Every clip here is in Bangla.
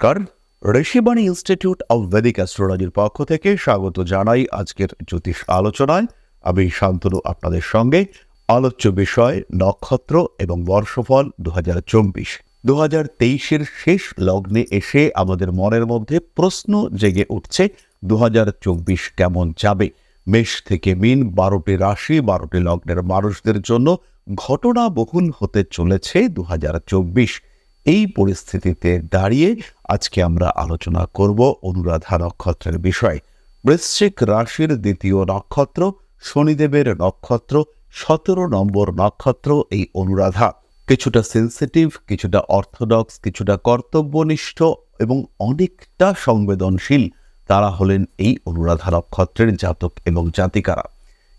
নমস্কার। ঋষিবাণী ইনস্টিটিউট অব ভেদিক অ্যাস্ট্রোলজির পক্ষ থেকে স্বাগত জানাই আজকের জ্যোতিষ আলোচনায়। আমি শান্তনু আপনাদের সঙ্গে। আলোচ্য বিষয়, নক্ষত্র এবং বর্ষফল দু হাজার চব্বিশ। দু হাজার তেইশের শেষ লগ্নে এসে আমাদের মনের মধ্যে প্রশ্ন জেগে উঠছে দু হাজার চব্বিশ কেমন যাবে? মেষ থেকে মিন, বারোটি রাশি, বারোটি লগ্নের মানুষদের জন্য ঘটনা বহুল হতে চলেছে দু হাজার চব্বিশ। এই পরিস্থিতিতে দাঁড়িয়ে আজকে আমরা আলোচনা করব অনুরাধা নক্ষত্রের বিষয়। বৃশ্চিক রাশির দ্বিতীয় নক্ষত্র, শনিদেবের নক্ষত্র, সতেরো নম্বর নক্ষত্র এই অনুরাধা। কিছুটা সেন্সিটিভ কিছুটা অর্থোডক্স কিছুটা কর্তব্যনিষ্ঠ এবং অনেকটা সংবেদনশীল তারা হলেন এই অনুরাধা নক্ষত্রের জাতক এবং জাতিকারা।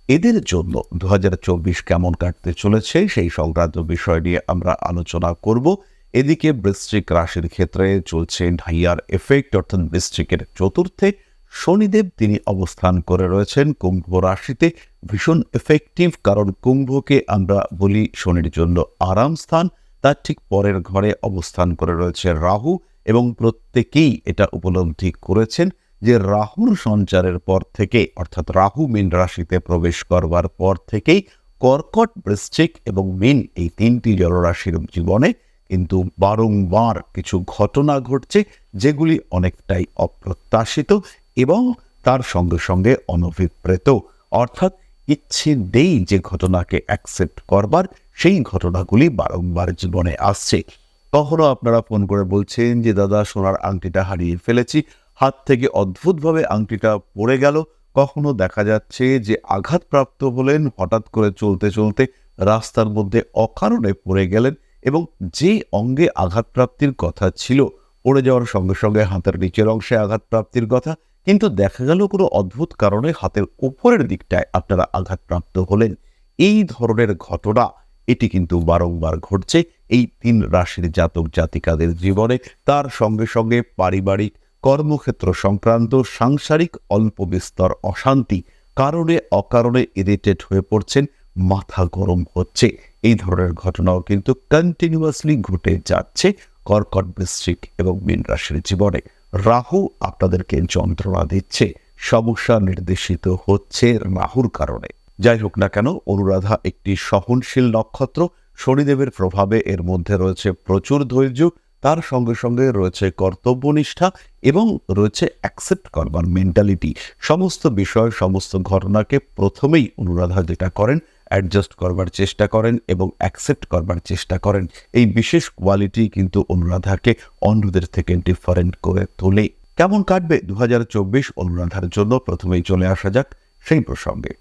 এদের জন্য দু হাজার চব্বিশ কেমন কাটতে চলেছে সেই সংক্রান্ত বিষয় নিয়ে আমরা আলোচনা করব। এদিকে বৃশ্চিক রাশির ক্ষেত্রে চলছে ঢাইয়ার এফেক্ট অর্থাৎ বৃশ্চিকের চতুর্থে শনিদেব তিনি অবস্থান করে রয়েছেন। কুম্ভ রাশিতে ভীষণ এফেক্টিভ কারণ কুম্ভকে আমরা বলি শনির জন্য আরাম স্থান। তার ঠিক পরের ঘরে অবস্থান করে রয়েছে রাহু এবং প্রত্যেকেই এটা উপলব্ধি করেছেন যে রাহুর সঞ্চারের পর থেকে, অর্থাৎ রাহু মীন রাশিতে প্রবেশ করবার পর থেকেই কর্কট, বৃশ্চিক এবং মীন এই তিনটি জলরাশির জীবনে কিন্তু বারংবার কিছু ঘটনা ঘটছে যেগুলি অনেকটাই অপ্রত্যাশিত এবং তার সঙ্গে সঙ্গে অনভিপ্রেত। অর্থাৎ ইচ্ছে নেই যে ঘটনাকে অ্যাকসেপ্ট করবার, সেই ঘটনাগুলি বারংবার জীবনে আসছে। কখনো আপনারা ফোন করে বলছেন যে, দাদা, সোনার আংটিটা হারিয়ে ফেলেছি। হাত থেকে অদ্ভুতভাবে আংটিটা পড়ে গেল। কখনো দেখা যাচ্ছে যে, আঘাতপ্রাপ্ত হলেন। হঠাৎ করে চলতে চলতে রাস্তার মধ্যে অকারণে পড়ে গেলেন। এবং যে অঙ্গে আঘাতপ্রাপ্তির কথা ছিল, পড়ে যাওয়ার সঙ্গে সঙ্গে হাতের নিচের অংশে আঘাতপ্রাপ্তির কথা, কিন্তু দেখা গেল কোনো অদ্ভুত কারণে হাতের উপরের দিকটায় আপনারা আঘাতপ্রাপ্ত হলেন। এই ধরনের ঘটনা, এটি কিন্তু বারংবার ঘটছে এই তিন রাশির জাতক জাতিকাদের জীবনে। তার সঙ্গে সঙ্গে পারিবারিক কর্মক্ষেত্র সংক্রান্ত সাংসারিক অল্প বিস্তর অশান্তি, কারণে অকারণে ইরিটেট হয়ে পড়ছেন, মাথা গরম হচ্ছে। এই ধরনের ঘটনাও কিন্তু কন্টিনিউয়াসলি ঘটে যাচ্ছে কর্কট বৃশ্চিক এবং মীন রাশির জীবনে। রাহু আপনাদেরকে যন্ত্রণা দিচ্ছে, সমস্যা নির্দেশিত হচ্ছে রাহুর কারণে। যাই হোক না কেন, অনুরাধা একটি সহনশীল নক্ষত্র, শনিদেবের প্রভাবে এর মধ্যে রয়েছে প্রচুর ধৈর্য, তার সঙ্গে সঙ্গে রয়েছে কর্তব্যনিষ্ঠা এবং রয়েছে অ্যাকসেপ্ট করবার মেন্টালিটি সমস্ত বিষয়, সমস্ত ঘটনাকে প্রথমেই অনুরাধা যেটা করেন অ্যাডজাস্ট করবার চেষ্টা করেন এবং অ্যাকসেপ্ট করবার চেষ্টা করেন। এই বিশেষ কোয়ালিটি কিন্তু অনুরাধাকে অন্যদের থেকে ডিফারেন্ট করে তোলে। কেমন কাটবে দু হাজার চব্বিশ অনুরাধার জন্য? প্রথমেই চলে আসা যাক সেই প্রসঙ্গে।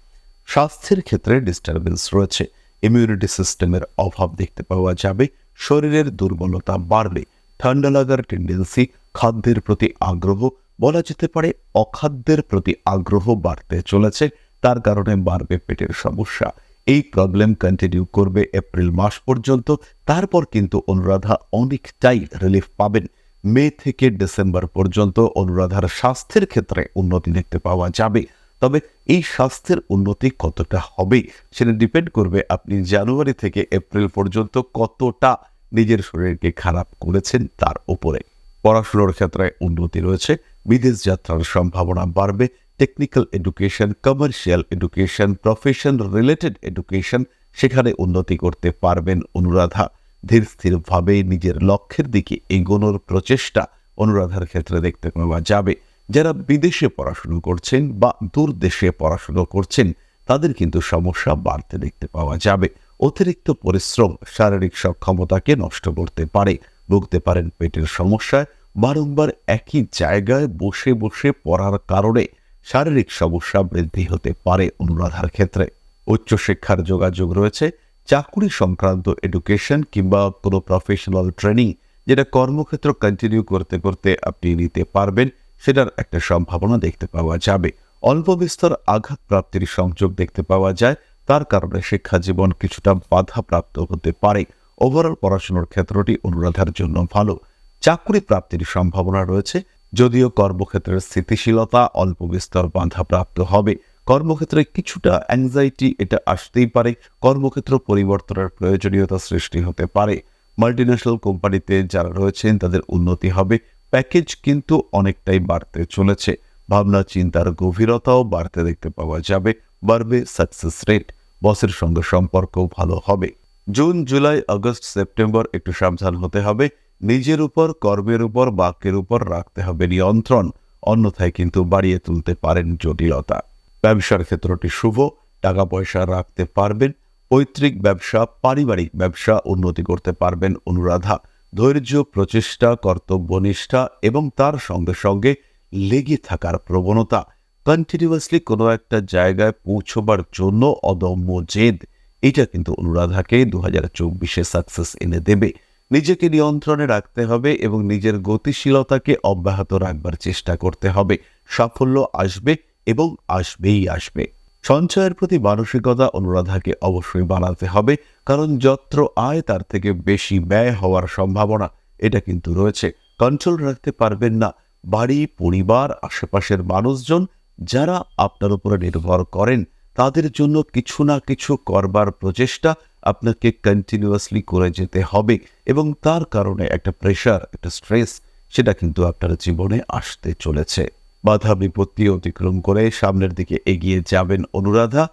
স্বাস্থ্যের ক্ষেত্রে ডিস্টারবেন্স রয়েছে। ইমিউনিটি সিস্টেমের অভাব দেখতে পাওয়া যাবে। শরীরের দুর্বলতা বাড়বে। ঠান্ডা লাগার টেন্ডেন্সি খাদ্যের প্রতি আগ্রহ, বলা যেতে পারে অখাদ্যের প্রতি আগ্রহ বাড়তে চলেছে। তার কারণে বাড়বে পেটের সমস্যা। এই প্রবলেম কন্টিনিউ করবে এপ্রিল মাস পর্যন্ত। তারপর কিন্তু অনুরাধা অনেকটাই রিলিফ পাবেন। মে থেকে ডিসেম্বর পর্যন্ত অনুরাধার স্বাস্থ্যের ক্ষেত্রে উন্নতি দেখতে পাওয়া যাবে। তবে এই স্বাস্থ্যের উন্নতি কতটা হবে সেটা ডিপেন্ড করবে আপনি জানুয়ারি থেকে এপ্রিল পর্যন্ত কতটা নিজের শরীরকে খারাপ করেছেন তার উপরে। পড়াশুনোর ক্ষেত্রে উন্নতি রয়েছে। বিদেশ যাত্রার সম্ভাবনা বাড়বে। Technical education commercial education profession related education সেখানে উন্নতি করতে পারবেন অনুরাধা। ধীর স্থিরভাবে নিজের লক্ষ্যের দিকে এগোনোর প্রচেষ্টা অনুরাধার ক্ষেত্রে দেখতে পাওয়া যাবে। যারা বিদেশে পড়াশুনো করছেন বা দূর দেশে পড়াশুনো করছেন, তাদের কিন্তু সমস্যা বাড়তে দেখতে পাওয়া যাবে। অতিরিক্ত পরিশ্রম শারীরিক সক্ষমতাকে নষ্ট করতে পারে। ভুগতে পারেন পেটের সমস্যায় বারংবার একই জায়গায় বসে বসে পড়ার কারণে শারীরিক সমস্যা বৃদ্ধি হতে পারে অনুরাধার ক্ষেত্রে। উচ্চশিক্ষার যোগাযোগ রয়েছে, চাকুরি সংক্রান্ত এডুকেশন কিংবা কোনো প্রফেশনাল ট্রেনিং যেটা কর্মক্ষেত্র কন্টিনিউ করতে করতে আপনি নিতে পারবেন, সেটার একটা সম্ভাবনা দেখতে পাওয়া যাবে। অল্প বিস্তর আঘাত প্রাপ্তির সংযোগ দেখতে পাওয়া যায়, তার কারণে শিক্ষা জীবন কিছুটা বাধাপ্রাপ্ত হতে পারে। ওভারঅল পড়াশোনার ক্ষেত্রটি অনুরাধার জন্য ভালো। চাকরি প্রাপ্তির সম্ভাবনা রয়েছে যদিও কর্মক্ষেত্রের স্থিতিশীলতা অল্প বিস্তর বাধাপ্রাপ্ত হবে। কর্মক্ষেত্রে কিছুটা অ্যাংজাইটি এটা আসতেই পারে। কর্মক্ষেত্র পরিবর্তনের প্রয়োজনীয়তা সৃষ্টি হতে পারে। মাল্টিন্যাশনাল কোম্পানিতে যারা রয়েছেন, তাদের উন্নতি হবে। প্যাকেজ কিন্তু অনেকটাই বাড়তে চলেছে। ভাবনা চিন্তার গভীরতাও বাড়তে দেখতে পাওয়া যাবে। বাড়বে সাকসেস রেট বসের সঙ্গে সম্পর্ক ভালো হবে। জুন, জুলাই, আগস্ট, সেপ্টেম্বর একটু সাবধান হতে হবে। নিজের উপর, কর্মের উপর, বাক্যের উপর রাখতে হবে নিয়ন্ত্রণ, অন্যথায় কিন্তু বাড়িয়ে তুলতে পারেন জটিলতা। ব্যবসার ক্ষেত্রটি শুভ, টাকা পয়সা রাখতে পারবেন, পৈতৃক ব্যবসা, পারিবারিক ব্যবসা উন্নতি করতে পারবেন অনুরাধা। ধৈর্য, প্রচেষ্টা, কর্তব্যনিষ্ঠা এবং তার সঙ্গে সঙ্গে লেগে থাকার প্রবণতা। কন্টিনিউয়াসলি কোনো একটা জায়গায় পৌঁছবার জন্য অদম্য জেদ। এটা কিন্তু অনুরাধাকে দু হাজার চব্বিশে সাকসেস এনে দেবে। নিজেকে নিয়ন্ত্রণে রাখতে হবে এবং নিজের গতিশীলতাকে অব্যাহত রাখবার চেষ্টা করতে হবে। সাফল্য আসবে এবং আসবেই আসবে। সঞ্চয়ের প্রতি মানসিকতা অনুরাধাকে অবশ্যই বানাতে হবে, কারণ যত্র আয় তার থেকে বেশি ব্যয় হওয়ার সম্ভাবনা, এটা কিন্তু রয়েছে। কন্ট্রোল রাখতে পারবেন না। বাড়ি, পরিবার, আশেপাশের মানুষজন যারা আপনার উপরে নির্ভর করেন, তাদের জন্য কিছু না কিছু করবার প্রচেষ্টা আপনাকে কন্টিনিউয়াসলি করে যেতে হবে এবং তার কারণে একটা প্রেশার একটা স্ট্রেস সেটা কিন্তু আপনার জীবনে আসতে চলেছে। বাধা বিপত্তি অতিক্রম করে সামনের দিকে এগিয়ে যাবেন অনুরাধা।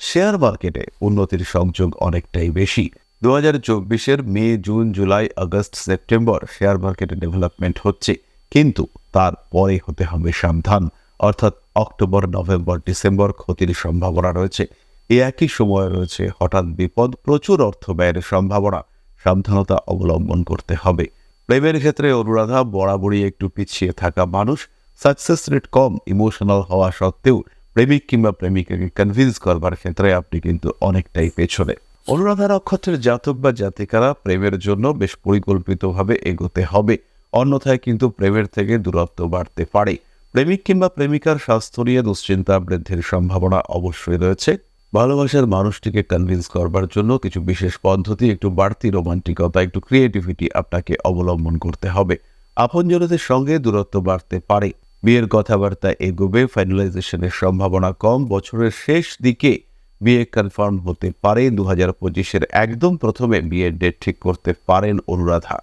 শেয়ার মার্কেটে উন্নতির সংযোগ অনেকটাই বেশি। দু হাজার চব্বিশের May, June, July, August, September share মার্কেটে ডেভেলপমেন্ট হচ্ছে, কিন্তু তার পরে হতে হবে সাবধান। অর্থাৎ অক্টোবর, নভেম্বর, ডিসেম্বর ক্ষতির সম্ভাবনা রয়েছে। এই একই সময়ে রয়েছে হঠাৎ বিপদ, প্রচুর অর্থ ব্যয়ের সম্ভাবনা। সাবধানতা অবলম্বন করতে হবে। প্রেমের ক্ষেত্রে অনুরাধা বরাবরই একটু পিছিয়ে থাকা মানুষ। সাকসেস রেট কম ইমোশনাল হওয়া সত্ত্বেও প্রেমিক কিংবা প্রেমিকাকে কনভিন্স করবার ক্ষেত্রে আপনি কিন্তু অনেকটাই পেছনে। অনুরাধা নক্ষত্রের জাতক বা জাতিকারা প্রেমের জন্য বেশ পরিকল্পিতভাবে এগোতে হবে। অন্যথায় কিন্তু প্রেমের থেকে দূরত্ব বাড়তে পারে। প্রেমিক কিংবা প্রেমিকার স্বাস্থ্য নিয়ে দুশ্চিন্তা বৃদ্ধির সম্ভাবনা অবশ্যই রয়েছে। ভালোবাসার মানুষটিকে কনভিন্স করবার জন্য কিছু বিশেষ পদ্ধতি, একটু বাড়তি রোমান্টিকতা, একটু ক্রিয়েটিভিটি আপনাকে অবলম্বন করতে হবে। আপনজনদের সঙ্গে দূরত্ব বাড়তে পারে। বিয়ের কথাবার্তা এগোবে ফাইনালাইজেশনের সম্ভাবনা কম, বছরের শেষ দিকে বিয়ে কনফার্ম হতে পারে। দু হাজার পঁচিশের একদম প্রথমে বিয়ের ডেট ঠিক করতে পারেন অনুরাধা।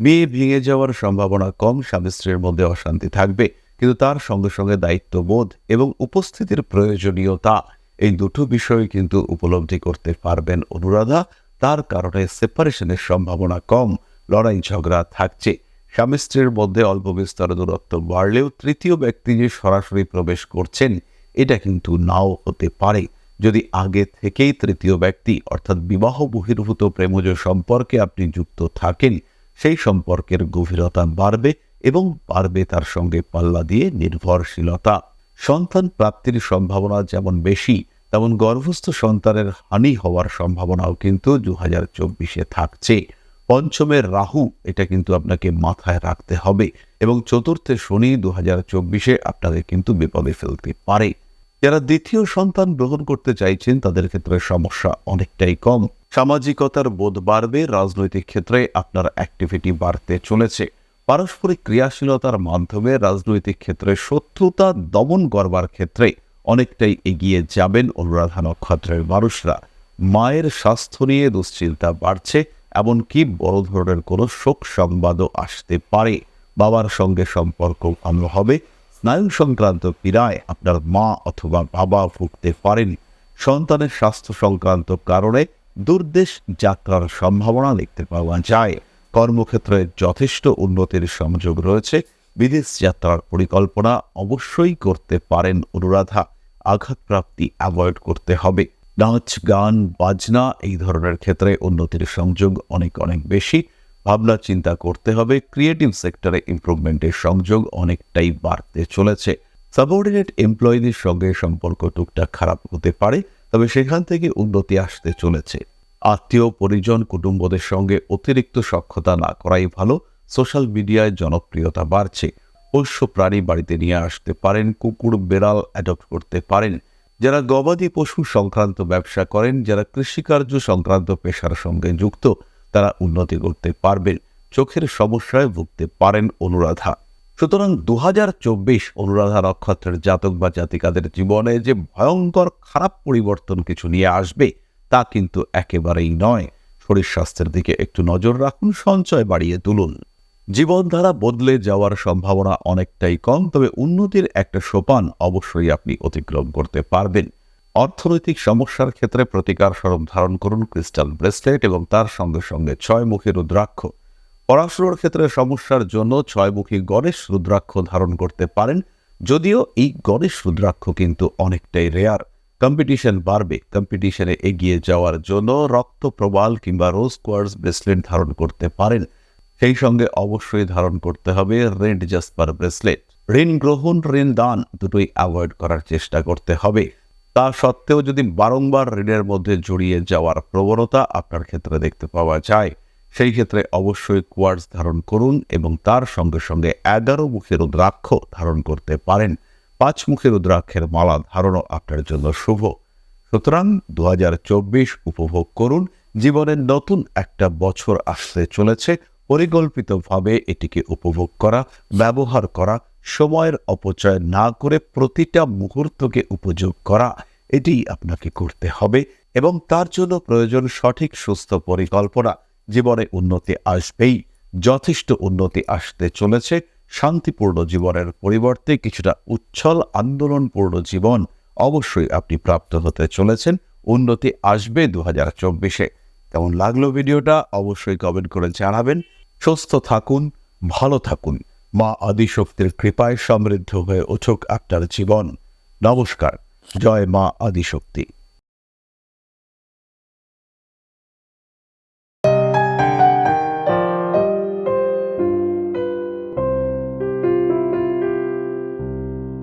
বিয়ে ভেঙে যাওয়ার সম্ভাবনা কম, স্বামী স্ত্রীর মধ্যে অশান্তি থাকবে, কিন্তু তার সঙ্গে সঙ্গে দায়িত্ববোধ এবং উপস্থিতির প্রয়োজনীয়তা এই দুটো বিষয় কিন্তু উপলব্ধি করতে পারবেন অনুরাধা। তার কারণে সেপারেশনের সম্ভাবনা কম। লড়াই ঝগড়া থাকছে। স্বামী স্ত্রীর মধ্যে অল্প বিস্তর দূরত্ব বাড়লেও তৃতীয় ব্যক্তি যে সরাসরি প্রবেশ করছেন, এটা কিন্তু নাও হতে পারে। যদি আগে থেকেই তৃতীয় ব্যক্তি, অর্থাৎ বিবাহ বহির্ভূত প্রেমজ সম্পর্কে আপনি যুক্ত থাকেন, সেই সম্পর্কের গভীরতা বাড়বে এবং বাড়বে তার সঙ্গে পাল্লা দিয়ে নির্ভরশীলতা। সন্তান প্রাপ্তির সম্ভাবনা যেমন বেশি, তেমন গর্ভস্থ সন্তানের হানি হওয়ার সম্ভাবনাও কিন্তু দু হাজার চব্বিশে থাকছে। পঞ্চমের রাহু, এটা কিন্তু আপনাকে মাথায় রাখতে হবে এবং চতুর্থে শনি দু হাজার চব্বিশে আপনাকে কিন্তু বিপদে ফেলতে পারে। যারা দ্বিতীয় সন্তান গ্রহণ করতে চাইছেন, তাদের ক্ষেত্রে সমস্যা অনেকটাই কম। সামাজিকতার বোধ বাড়বে, রাজনৈতিক ক্ষেত্রে আপনার অ্যাক্টিভিটি বাড়তে চলেছে। পারস্পরিক ক্রিয়াশীলতার মাধ্যমে রাজনৈতিক ক্ষেত্রে শত্রুতা দমন করবার ক্ষেত্রে অনেকটাই এগিয়ে যাবেন অনুরাধা নক্ষত্রের মানুষরা। মায়ের স্বাস্থ্য নিয়ে দুশ্চিন্তা বাড়ছে, এমনকি বড় ধরনের কোনো শোক সংবাদও আসতে পারে। বাবার সঙ্গে সম্পর্ক ভালো হবে স্নায়ু সংক্রান্ত পীড়ায় আপনার মা অথবা বাবা ভুগতে পারেন। সন্তানের স্বাস্থ্য সংক্রান্ত কারণে দুর্দেশ যাত্রার সম্ভাবনা দেখতে পাওয়া যায়। কর্মক্ষেত্রে যথেষ্ট উন্নতির সংযোগ রয়েছে। বিদেশ যাত্রার পরিকল্পনা অবশ্যই করতে পারেন অনুরাধা। আঘাতপ্রাপ্তি অ্যাভয়েড করতে হবে। নাচ, গান, বাজনা এই ধরনের ক্ষেত্রে উন্নতির সংযোগ অনেক অনেক বেশি। ভাবনা চিন্তা করতে হবে। ক্রিয়েটিভ সেক্টরে ইমপ্রুভমেন্টের সংযোগ অনেকটাই বাড়তে চলেছে। সাবঅর্ডিনেট এমপ্লয়ীদের সঙ্গে সম্পর্ক টুকটাক খারাপ হতে পারে, তবে সেখান থেকে উন্নতি আসতে চলেছে। আত্মীয়, পরিজন, কুটুম্বদের সঙ্গে অতিরিক্ত সক্ষতা না করাই ভালো। সোশ্যাল মিডিয়ায় জনপ্রিয়তা বাড়ছে। পোষ্য প্রাণী বাড়িতে নিয়ে আসতে পারেন, কুকুর, বেড়াল অ্যাডপ্ট করতে পারেন। যারা গবাদি পশু সংক্রান্ত ব্যবসা করেন, যারা কৃষিকার্য সংক্রান্ত পেশার সঙ্গে যুক্ত, তারা উন্নতি করতে পারবেন। চোখের সমস্যায় ভুগতে পারেন অনুরাধা। সুতরাং দু হাজার চব্বিশ অনুরাধা নক্ষত্রের জাতক বা জাতিকাদের জীবনে যে ভয়ঙ্কর খারাপ পরিবর্তন কিছু নিয়ে আসবে তা কিন্তু একেবারেই নয়। শরীর স্বাস্থ্যের দিকে একটু নজর রাখুন, সঞ্চয় বাড়িয়ে তুলুন। জীবনধারা বদলে যাওয়ার সম্ভাবনা অনেকটাই কম, তবে উন্নতির একটা সোপান অবশ্যই আপনি অতিক্রম করতে পারবেন। অর্থনৈতিক সমস্যার ক্ষেত্রে প্রতিকার স্বরূপ ধারণ করুন ক্রিস্টাল ব্রেসলেট এবং তার সঙ্গে সঙ্গে ছয়মুখী রুদ্রাক্ষ। পড়াশোনার ক্ষেত্রে সমস্যার জন্য ছয়মুখী গণেশ রুদ্রাক্ষ ধারণ করতে পারেন, যদিও এই গণেশ রুদ্রাক্ষ কিন্তু অনেকটাই রেয়ার কম্পিটিশন বাড়বে। কম্পিটিশনে এগিয়ে যাওয়ার জন্য রক্ত প্রবাল কিংবা রোজ কোয়ার্স ব্রেসলেট ধারণ করতে পারেন। সেই সঙ্গে অবশ্যই ধারণ করতে হবে রেড জাসপার ব্রেসলেট ঋণ গ্রহণ, ঋণ দান দুটোই অ্যাভয়েড করার চেষ্টা করতে হবে। তা সত্ত্বেও যদি বারংবার ঋণের মধ্যে জড়িয়ে যাওয়ার প্রবণতা আপনার ক্ষেত্রে দেখতে পাওয়া যায়, সেই ক্ষেত্রে অবশ্যই কোয়ার্স ধারণ করুন এবং তার সঙ্গে সঙ্গে এগারো মুখের রুদ্রাক্ষ ধারণ করতে পারেন। পাঁচ মুখের রুদ্রাক্ষের মালা ধারণও আপনার জন্য শুভ। সুতরাং দু হাজার চব্বিশ উপভোগ করুন, জীবনের নতুন একটা বছর আসতে চলেছে, পরিকল্পিতভাবে এটিকে উপভোগ করা, ব্যবহার করা, সময়ের অপচয় না করে প্রতিটা মুহূর্তকে উপযোগ করা, এটি আপনাকে করতে হবে এবং তার জন্য প্রয়োজন সঠিক, সুস্থ পরিকল্পনা। জীবনে উন্নতি আসবেই, যথেষ্ট উন্নতি আসতে চলেছে শান্তিপূর্ণ জীবনের পরিবর্তে কিছুটা উচ্ছল, আন্দোলনপূর্ণ জীবন অবশ্যই আপনি প্রাপ্ত হতে চলেছেন। উন্নতি আসবে দু হাজার চব্বিশে। কেমন লাগল ভিডিওটা অবশ্যই কমেন্ট করে জানাবেন। সুস্থ থাকুন, ভালো থাকুন। মা আদিশক্তির কৃপায় সমৃদ্ধ হয়ে উঠুক আপনার জীবন। নমস্কার। জয় মা আদিশক্তি।